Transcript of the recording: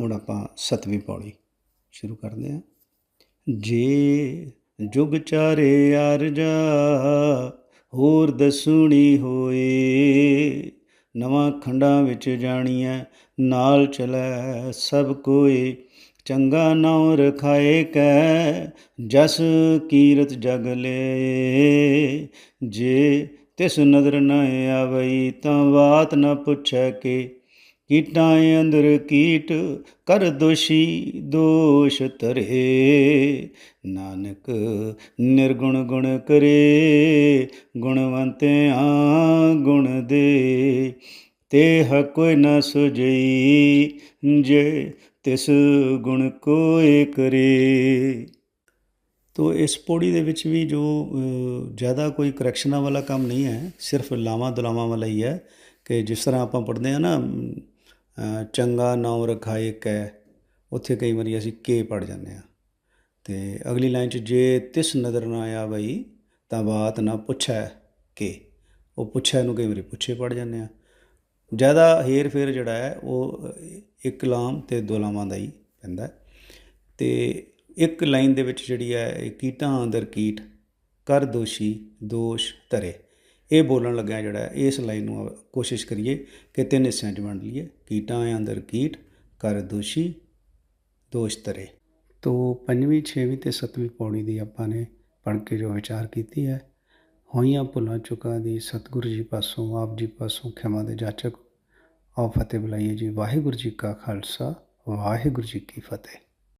ਹੁਣ ਆਪਾਂ ਸਤਵੀਂ ਪੌੜੀ ਸ਼ੁਰੂ ਕਰਦੇ ਹਾਂ। ਜੇ ਜੁਗ ਚਾਰੇ ਅਰਜਾ ਹੋਰ ਦਸੂਣੀ ਹੋਏ, ਨਵਾਂ ਖੰਡਾਂ ਵਿੱਚ ਜਾਣੀਐ, ਨਾਲ ਚਲੈ ਸਭ ਕੋਈ ਚੰਗਾ ਨਾਉ ਰਖਾਏ ਕੈ, ਜਸ ਕੀਰਤ ਜਗ ਲੇ। ਜੇ ਤਿਸ ਨਦਰ ਨ ਆਵਈ, ਤਾਂ ਬਾਤ ਨ ਪੁੱਛੈ ਕੇ ਕੀਟਾਂ ਅੰਦਰ ਕੀਟ, ਕਰ ਦੋਸ਼ੀ ਦੋਸ਼ ਧਰੇ। ਨਾਨਕ ਨਿਰਗੁਣ ਗੁਣ ਕਰੇ, ਗੁਣਵੰਤਿਆਂ ਗੁਣ ਦੇ। ਤੇ ਹ ਕੋਈ ਨ ਸੁਜਈ ਜੇ ਤਿਸ ਗੁਣ ਕੋਏ ਕਰੇ। ਤੋ ਇਸ ਪੌੜੀ ਦੇ ਵਿੱਚ ਵੀ ਜੋ ਜ਼ਿਆਦਾ ਕੋਈ ਕਰੈਕਸ਼ਨਾਂ ਵਾਲਾ ਕੰਮ ਨਹੀਂ ਹੈ, ਸਿਰਫ ਲਾਵਾਂ ਦੁਲਾਵਾਂ ਵਾਲਾ ਹੀ ਹੈ ਕਿ ਜਿਸ ਤਰ੍ਹਾਂ ਆਪਾਂ ਪੜ੍ਹਦੇ ਆ ਨਾ ਚੰਗਾ ਨਾਉ ਰਖਾਏ ਕੈ, ਉੱਥੇ ਕਈ ਵਾਰੀ ਅਸੀਂ ਕੇ ਪੜ ਜਾਂਦੇ ਆ ਤੇ ਅਗਲੀ ਲਾਈਨ 'ਚ, ਜੇ ਤਿਸ ਨਦਰ ਨਾ ਆਇਆ ਬਈ ਤਾਂ ਬਾਤ ਨਾ ਪੁੱਛੈ ਕੇ। ਉਹ ਪੁੱਛੈ ਨੂੰ ਕਈ ਵਾਰੀ ਪੁੱਛੇ ਪੜ ਜਾਂਦੇ ਆ ਜ਼ਿਆਦਾ ਹੇਰ ਫੇਰ ਜਿਹੜਾ ਹੈ, ਉਹ ਇੱਕ ਲਾਮ ਤੇ ਦੋ ਲਾਵਾਂ ਦਾ ਹੀ ਪੈਂਦਾ ਹੈ। ਤੇ ਇੱਕ ਲਾਈਨ ਦੇ ਵਿੱਚ ਜਿਹੜੀ ਹੈ, ਇਹ ਕੀਟਾਂ ਅੰਦਰ ਕੀਟ, ਕਰ ਦੋਸ਼ੀ, ਦੋਸ਼ ਧਰੇ। ਇਹ ਬੋਲਣ ਲੱਗਿਆ ਜਿਹੜਾ ਇਸ ਲਾਈਨ ਨੂੰ ਕੋਸ਼ਿਸ਼ ਕਰੀਏ ਕਿ ਤਿੰਨ ਹਿੱਸਿਆਂ 'ਚ ਵੰਡ ਲਈਏ। ਕੀਟਾਂ ਅੰਦਰ ਕੀਟ, ਕਰ ਦੋਸ਼ੀ, ਦੋਸ਼ ਤਰੇ ਤੋ ਪੰਜਵੀਂ, ਛੇਵੀਂ ਤੇ ਸੱਤਵੀਂ ਪੌੜੀ ਦੀ ਆਪਾਂ ਨੇ ਪੜ੍ਹ ਕੇ ਜੋ ਵਿਚਾਰ ਕੀਤੀ ਹੈ, ਹੋਈਆਂ ਭੁੱਲਾਂ ਚੁੱਕਾਂ ਦੀ ਸਤਿਗੁਰੂ ਜੀ ਪਾਸੋਂ, ਆਪ ਜੀ ਪਾਸੋਂ ਖਿਮਾ ਦੇ ਜਾਚਕ, ਆਓ ਫਤਿਹ ਬੁਲਾਈਏ ਜੀ। ਵਾਹਿਗੁਰੂ ਜੀ ਕਾ ਖਾਲਸਾ, ਵਾਹਿਗੁਰੂ ਜੀ ਕੀ ਫਤਿਹ।